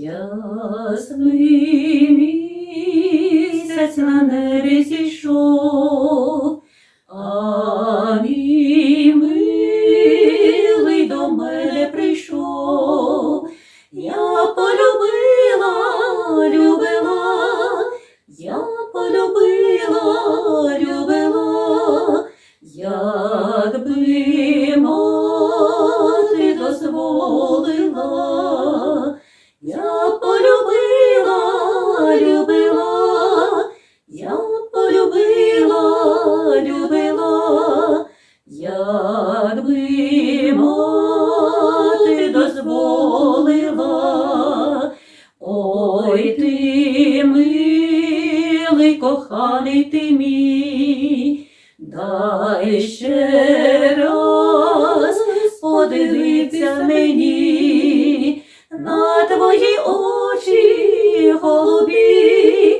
Ясний місяць на небі зійшов, а мій милий до мене прийшов. Я полюбила, любила, я полюбила, любила, якби мати дозволила. Коханий ти мій, дай ще раз подивитися мені на твої очі голубі,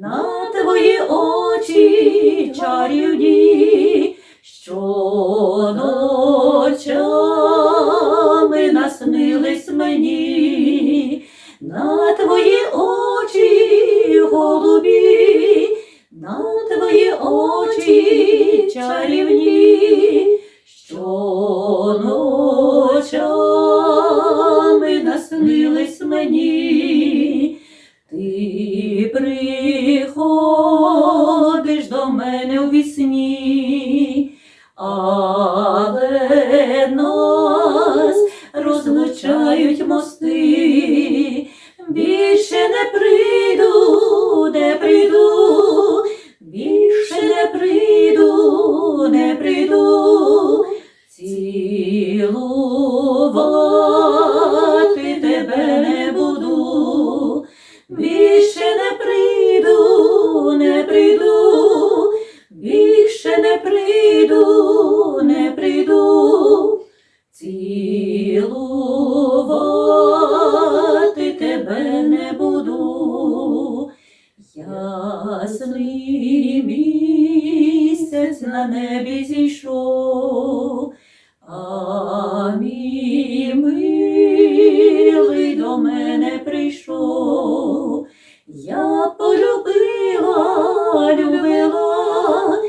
на твої очі чарівні, чарівні, що ночами наснились мені, ти приходиш до мене у вісні, але нас розлучають мости. Більше не прийду, не прийду, місяць на небі зійшов, а мій милий до мене прийшов. Я полюбила, любила.